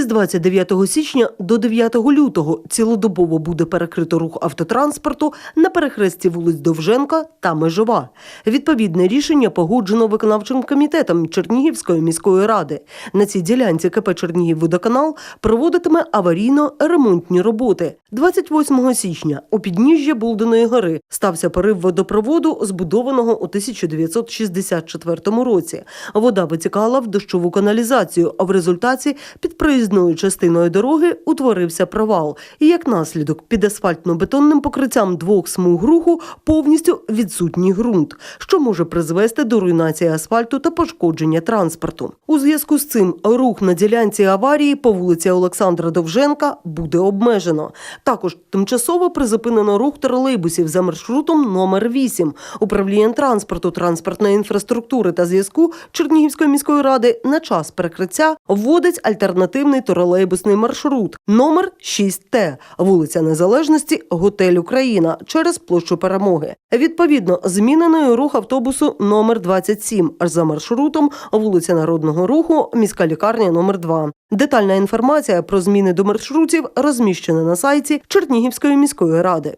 Із 29 січня до 9 лютого цілодобово буде перекрито рух автотранспорту на перехресті вулиць Довженка та Межова. Відповідне рішення погоджено виконавчим комітетом Чернігівської міської ради. На цій ділянці КП Чернігівводоканал проводитиме аварійно-ремонтні роботи. 28 січня у підніжжя Болденої гори стався порив водопроводу, збудованого у 1964 році. Вода витікала в дощову каналізацію, а в результаті під проїзною частиною дороги утворився провал. І як наслідок під асфальтно-бетонним покриттям двох смуг руху повністю відсутній ґрунт, що може призвести до руйнації асфальту та пошкодження транспорту. У зв'язку з цим рух на ділянці аварії по вулиці Олександра Довженка буде обмежено. Також тимчасово призупинено рух тролейбусів за маршрутом номер 8. Управління транспорту, транспортної інфраструктури та зв'язку Чернігівської міської ради на час перекриття вводить альтернативний тролейбусний маршрут номер 6Т, вулиця Незалежності, готель Україна через площу Перемоги. Відповідно, зміненою рух автобусу номер 27 за маршрутом вулиця Народного руху, міська лікарня номер 2. Детальна інформація про зміни до маршрутів розміщена на сайті Чернігівської міської ради.